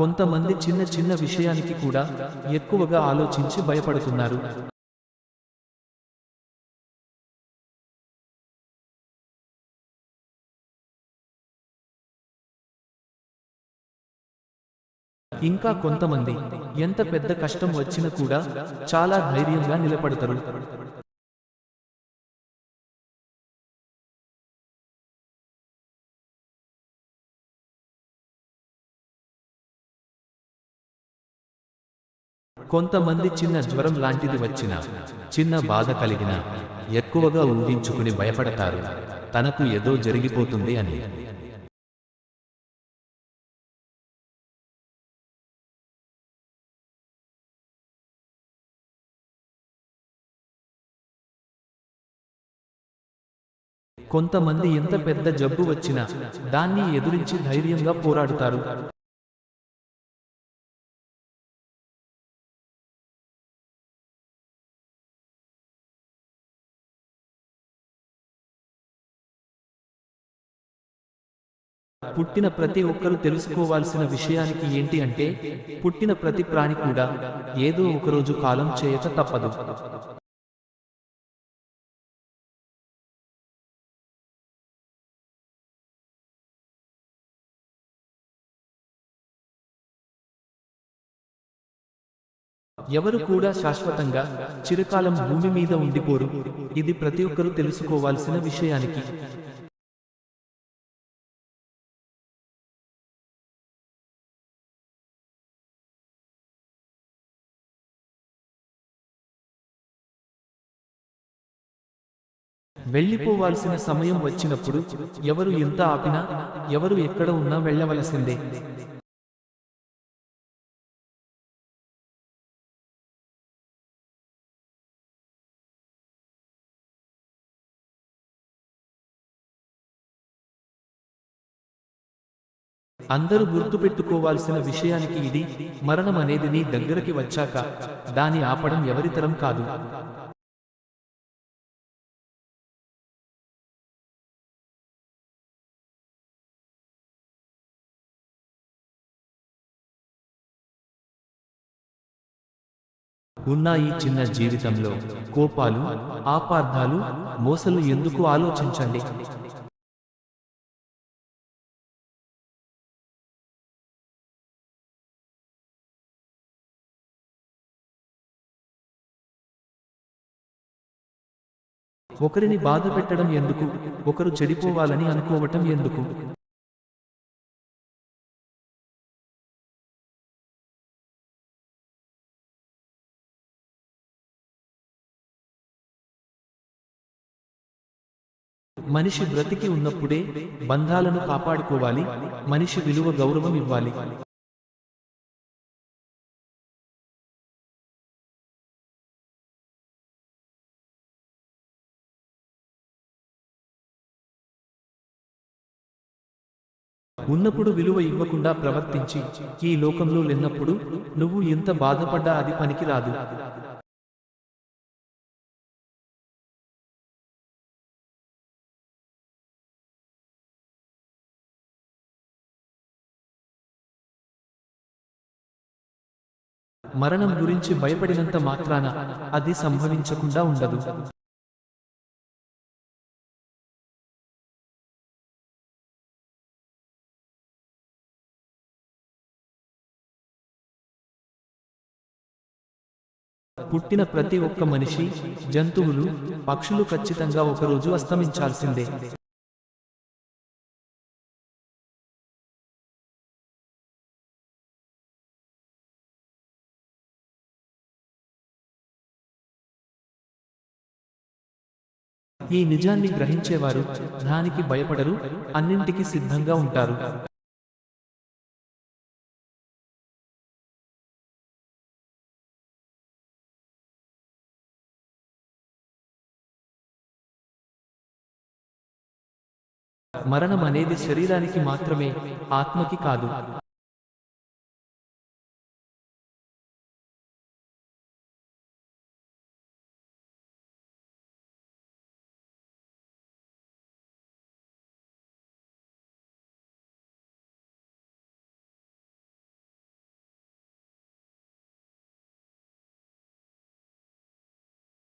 కొంతమంది చిన్న చిన్న విషయానికి కూడా ఎక్కువగా ఆలోచించి భయపడుతున్నారు. ఇంకా కొంతమంది ఎంత పెద్ద కష్టం వచ్చినా కూడా చాలా ధైర్యంగా నిలబడతారు. కొంతమంది చిన్న జ్వరం లాంటిది వచ్చిన చిన్న బాధ కలిగిన ఎక్కువగా ఊహించుకుని భయపడతారు. తనకు ఏదో జరిగిపోతుంది అని. కొంతమంది ఎంత పెద్ద జబ్బు వచ్చినా దాన్ని ఎదురించి ధైర్యంగా పోరాడుతారు. పుట్టిన ప్రతి ఒక్కరూ తెలుసుకోవాల్సిన విషయానికి ఏంటి అంటే పుట్టిన ప్రతి ప్రాణి కూడా ఏదో ఒకరోజు కాలం చేయక తప్పదు. ఎవరు కూడా శాశ్వతంగా చిరకాలం భూమి మీద ఉండిపోరు. ఇది ప్రతి ఒక్కరూ తెలుసుకోవాల్సిన విషయానికి వెళ్ళిపోవాల్సిన సమయం వచ్చినప్పుడు ఎవరు ఎంత ఆపినా ఎవరు ఎక్కడ ఉన్నా వెళ్ళవలసిందే. అందరూ గుర్తుపెట్టుకోవాల్సిన విషయానికి ఇది మరణం అనేది నీ దగ్గరకి వచ్చాక దాని ఆపడం ఎవరితరం కాదు. ఉన్న ఈ చిన్న జీవితంలో కోపాలు ఆపార్థాలు మోసలు ఎందుకు ఆలోచించండి? ఒకరిని బాధ పెట్టడం ఎందుకు? ఒకరు చెడిపోవాలని అనుకోవటం ఎందుకు? మనిషి బ్రతికి ఉన్నప్పుడే బంధాలను కాపాడుకోవాలి మనిషి విలువ గౌరవం ఇవ్వాలి. ఉన్నప్పుడు విలువ ఇవ్వకుండా ప్రవర్తించి ఈ లోకంలో లేనప్పుడు నువ్వు ఎంత బాధపడ్డా అది పనికి మరణం గురించి భయపడినంత మాత్రాన అది సంభవించకుండా ఉండదు. పుట్టిన ప్రతి ఒక్క మనిషి జంతువులు పక్షులు ఖచ్చితంగా ఒకరోజు అస్తమించాల్సిందే. ఈ నిజాన్ని గ్రహించేవారు దానికి భయపడరు అన్నింటికి సిద్ధంగా ఉంటారు. మరణం అనేది శరీరానికి మాత్రమే ఆత్మకి కాదు.